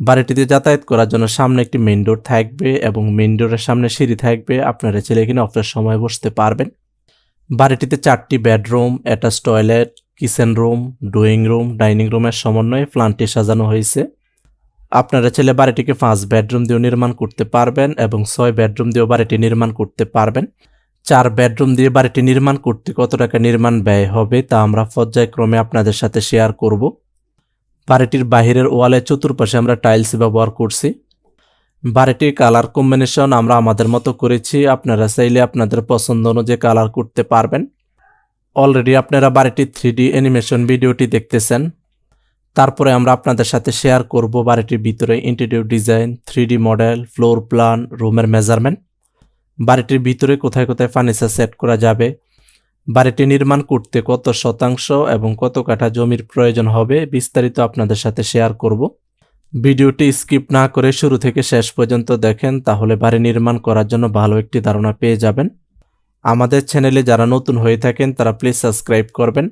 বাড়িটিতে যাতায়াত করার জন্য সামনে একটি মেইন ডোর থাকবে এবং মেইন ডোরের সামনে সিঁড়ি থাকবে। আপনারা ছেলে এখানে অফের সময় বসতে পারবেন। বাড়িটিতে চারটি bedroom attach toilet kitchen room drawing room dining রুমের সমন্বয়ে প্ল্যানটি সাজানো হয়েছে। আপনারা ছেলে বাড়িটিকে পাঁচ বেডরুম দিয়েও নির্মাণ করতে পারবেন এবং ছয় বেডরুম দিয়েও বাড়িটি নির্মাণ করতে পারবেন। চার বেডরুম দিয়ে বাড়িটি নির্মাণ করতে কত টাকা নির্মাণ ব্যয় হবে তা আমরা পর্যায়ক্রমে আপনাদের সাথে শেয়ার করব। বাড়িটির বাহিরের ওয়ালের চতুর্পাশে আমরা টাইলস ব্যবহার করছি। বাড়িটির কালার কম্বিনেশন আমরা আমাদের মতো করেছি। আপনারা চাইলে আপনাদের পছন্দ অনুযায়ী কালার করতে পারবেন। অলরেডি আপনারা বাড়িটির থ্রি অ্যানিমেশন ভিডিওটি দেখতেছেন। তারপরে আমরা আপনাদের সাথে শেয়ার করব বাড়িটির ভিতরে interior design three model floor plan রুমের মেজারমেন্ট বাড়িটির ভিতরে কোথায় কোথায় ফার্নিচার সেট করা যাবে বাড়িটি নির্মাণ করতে কত শতাংশ এবং কত কাঠা জমির প্রয়োজন হবে বিস্তারিত আপনাদের সাথে শেয়ার করব। ভিডিওটি স্কিপ না করে শুরু থেকে শেষ পর্যন্ত দেখেন, তাহলে বাড়ি নির্মাণ করার জন্য ভালো একটি ধারণা পেয়ে যাবেন। আমাদের চ্যানেলে যারা নতুন হয়ে থাকেন, তারা প্লিজ সাবস্ক্রাইব করবেন।